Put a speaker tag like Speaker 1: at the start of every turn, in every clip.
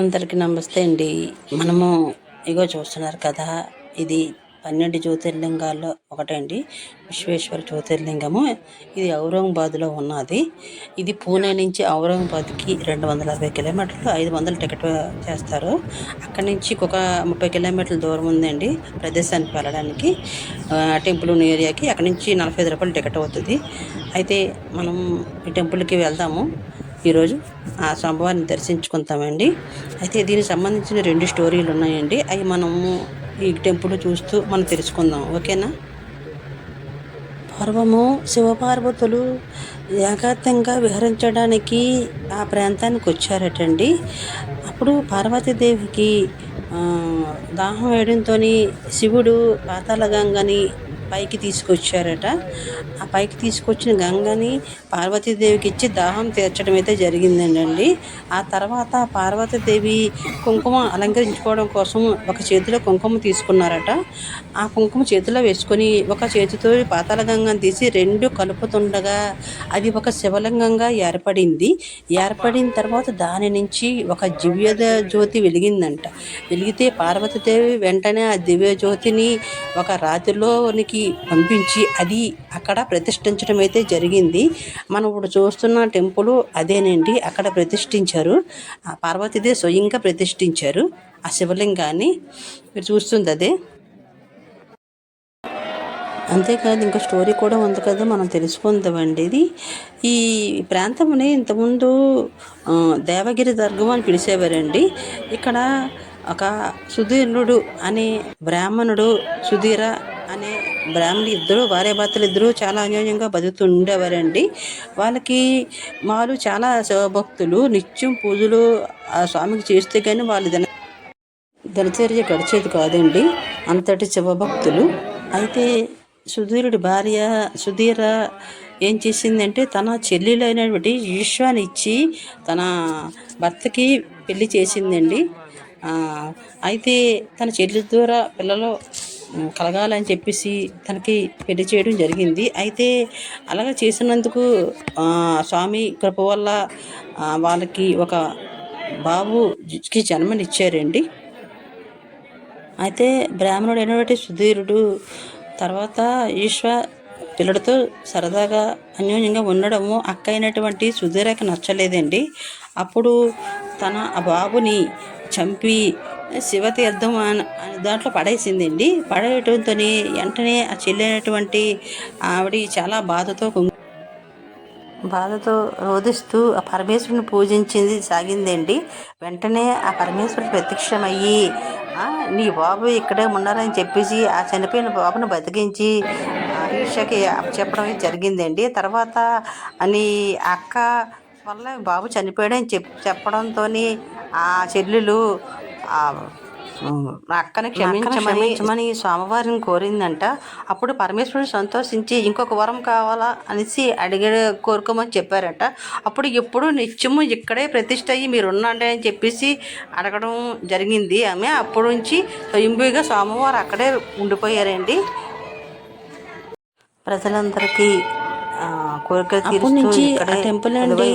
Speaker 1: అందరికీ నమస్తే అండి. మనము ఇగో చూస్తున్నారు కదా ఇది పన్నెండు జ్యోతిర్లింగాల్లో ఒకటండి విశ్వేశ్వర జ్యోతిర్లింగము. ఇది ఔరంగాబాద్లో ఉన్నది. ఇది పూణే నుంచి ఔరంగాబాద్కి రెండు వందల యాభై కిలోమీటర్లు ఐదు వందలు టికెట్ చేస్తారు. అక్కడి నుంచి ఒక ముప్పై కిలోమీటర్ల దూరం ఉందండి ప్రదేశానికి వెళ్ళడానికి. టెంపుల్ ఉన్న ఏరియాకి అక్కడి నుంచి నలభై ఐదు రూపాయలు టికెట్ అవుతుంది. అయితే మనం ఈ టెంపుల్కి వెళ్దాము. ఈరోజు ఆ స్వామివారిని దర్శించుకుంటామండి. అయితే దీనికి సంబంధించిన రెండు స్టోరీలు ఉన్నాయండి. అవి మనము ఈ టెంపుల్ చూస్తూ మనం తెలుసుకుందాం. ఓకేనా? పూర్వము శివపార్వతులు ఏకాంతంగా విహరించడానికి ఆ ప్రాంతానికి వచ్చారటండి. అప్పుడు పార్వతీదేవికి దాహం వేయడంతో శివుడు పాతాళగంగని పైకి తీసుకొచ్చారట. ఆ పైకి తీసుకొచ్చిన గంగని పార్వతీదేవికి ఇచ్చి దాహం తీర్చడం అయితే జరిగిందండి. ఆ తర్వాత పార్వతీదేవి కుంకుమ అలంకరించుకోవడం కోసం ఒక చేతిలో కుంకుమ తీసుకున్నారట. ఆ కుంకుమ చేతిలో వేసుకొని ఒక చేతితో పాతాల గంగను తీసి రెండు కలుపుతుండగా అది ఒక శివలింగంగా ఏర్పడింది. ఏర్పడిన తర్వాత దాని నుంచి ఒక దివ్య జ్యోతి వెలిగిందంట. వెలిగితే పార్వతీదేవి వెంటనే ఆ దివ్య జ్యోతిని ఒక రాతిలోనికి పంపించి అది అక్కడ ప్రతిష్ఠించడం అయితే జరిగింది. మనం ఇప్పుడు చూస్తున్న టెంపుల్ అదేనండి. అక్కడ ప్రతిష్ఠించారు. పార్వతీదేవి స్వయంగా ప్రతిష్ఠించారు. ఆ శివలింగాన్ని మీరు చూస్తుంది అదే. అంతేకాదు ఇంకా స్టోరీ కూడా ఉంది కదా మనం తెలుసుకుందామండి ఇది. ఈ ప్రాంతంని ఇంతకుముందు దేవగిరి దుర్గం అని పిలిచేవారండి. ఇక్కడ ఒక సుధీర్ణుడు అనే బ్రాహ్మణుడు సుధీర అనే బ్రాహ్మణుడు ఇద్దరు భార్యాభర్తలు ఇద్దరు చాలా అన్యోన్యంగా బతుకుతూ ఉండేవారండి వాళ్ళకి వాళ్ళు చాలా శివభక్తులు నిత్యం పూజలు ఆ స్వామికి చేస్తే కానీ వాళ్ళు దిన దినచర్య గడిచేది కాదండి. అంతటి శివభక్తులు. అయితే సుధీరుడి భార్య సుధీర ఏం చేసిందంటే తన చెల్లెలైనటువంటి ఈశ్వాని ఇచ్చి తన భర్తకి పెళ్ళి చేసిందండి. అయితే తన చెల్లి ద్వారా పిల్లలు కలగాలని చెప్పేసి తనకి పెళ్ళి చేయడం జరిగింది. అయితే అలాగ చేసినందుకు స్వామి కృప వల్ల వాళ్ళకి ఒక బాబుకి జన్మనిచ్చారండి. అయితే బ్రాహ్మణుడు అయినటువంటి సుధీరుడు తర్వాత ఈశ్వ పిల్లడితో సరదాగా అన్యోన్యంగా ఉండడము అక్క అయినటువంటి సుధీరకి నచ్చలేదండి. అప్పుడు తన ఆ బాబుని చంపి శివతీర్థం అని దాంట్లో దాంట్లో పడేసిందండి. పడేయటంతో వెంటనే ఆ చెల్లైనటువంటి ఆవిడ చాలా బాధతో బాధతో రోధిస్తూ ఆ పరమేశ్వరుని పూజించింది సాగిందండి. వెంటనే ఆ పరమేశ్వరుడు ప్రత్యక్షమయ్యి నీ బాబు ఇక్కడే ఉన్నారని చెప్పేసి ఆ చనిపోయిన బాబును బతికించి ఈషకి చెప్పడం జరిగిందండి. తర్వాత అని అక్క వల్ల బాబు చనిపోయాడని చెప్ చెప్పడంతో ఆ చెల్లెలు అక్కని క్షమించమని క్షమించమని స్వామివారిని కోరిందంట. అప్పుడు పరమేశ్వరుడు సంతోషించి ఇంకొక వరం కావాలా అనేసి అడిగే కోరుకోమని చెప్పారట. అప్పుడు ఎప్పుడు నిత్యము ఇక్కడే ప్రతిష్ట అయ్యి మీరు ఉండండి అని చెప్పేసి అడగడం జరిగింది ఆమె. అప్పటి నుంచి స్వయంభూగా స్వామివారు అక్కడే ఉండిపోయారండి. ప్రజలందరికీ తీరుస్తూ
Speaker 2: నుంచి ఆ టెంపుల్ అండి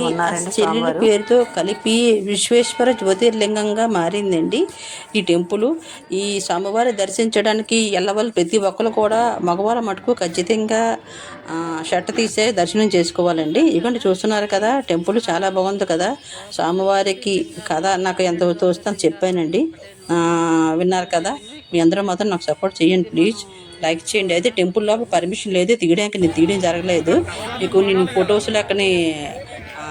Speaker 2: చెల్లెల. పేరుతో కలిపి విశ్వేశ్వర జ్యోతిర్లింగంగా మారిందండి ఈ టెంపుల్ ఈ స్వామివారి దర్శించడానికి ఎల్లవాళ్ళు ప్రతి ఒక్కరు కూడా మగవాళ్ళ మటుకు ఖచ్చితంగా ఆ, షర్ట్ తీసే దర్శనం చేసుకోవాలండి. ఇవ్వండి చూస్తున్నారు కదా టెంపుల్ చాలా బాగుంది కదా. స్వామివారికి కథ నాకు ఎంత తోస్తుందని చెప్పానండి. విన్నారు కదా. మీ అందరూ మాత్రం నాకు సపోర్ట్ చేయండి ప్లీజ్ లైక్ చేయండి. అయితే టెంపుల్ లోపల పర్మిషన్ లేదు. తీయడానికి నేను తీయడం జరగలేదు. మీకు నేను ఫొటోస్ లెక్కనే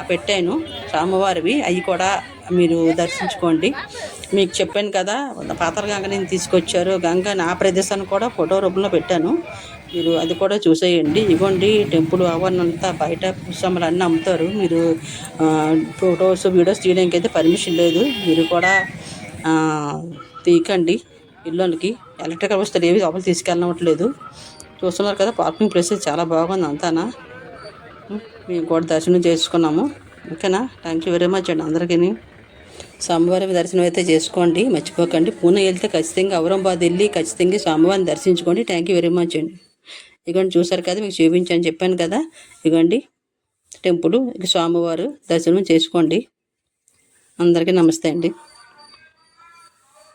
Speaker 2: పెట్టాను. స్వామివారివి. అవి కూడా మీరు దర్శించుకోండి. మీకు చెప్పాను కదా పాతర గంగ నేను తీసుకొచ్చారు. గంగ నా ప్రదేశాన్ని కూడా ఫోటో రూపంలో పెట్టాను. మీరు అది కూడా చూసేయండి. ఇవ్వండి. టెంపుల్ ఆవరణ అంతా బయట పుస్తములు అన్నీ అమ్ముతారు. మీరు ఫొటోస్ వీడియోస్ తీయడానికి అయితే పర్మిషన్ లేదు. మీరు కూడా తీకండి తీయకండి ఇల్లులకి. ఎలక్ట్రికల్ వస్తువులు ఏవి లోపల తీసుకెళ్ళవట్లేదు చూస్తున్నారు కదా పార్కింగ్ ప్లేస్ చాలా బాగుంది అంతానా? మేము కూడా దర్శనం చేసుకున్నాము. ఓకేనా? థ్యాంక్ యూ వెరీ మచ్ అండి అందరికీ స్వామివారి దర్శనం అయితే చేసుకోండి మర్చిపోకండి. పూణే వెళ్తే ఖచ్చితంగా ఔరంగాబాద్ వెళ్ళి ఖచ్చితంగా స్వామివారిని దర్శించుకోండి. థ్యాంక్ యూ వెరీ మచ్ అండి. ఇగోండి చూసారు కదా మీకు చూపించాను చెప్పాను కదా. ఇగోండి టెంపుల్ ఇక స్వామివారు దర్శనం చేసుకోండి. అందరికీ నమస్తే అండి.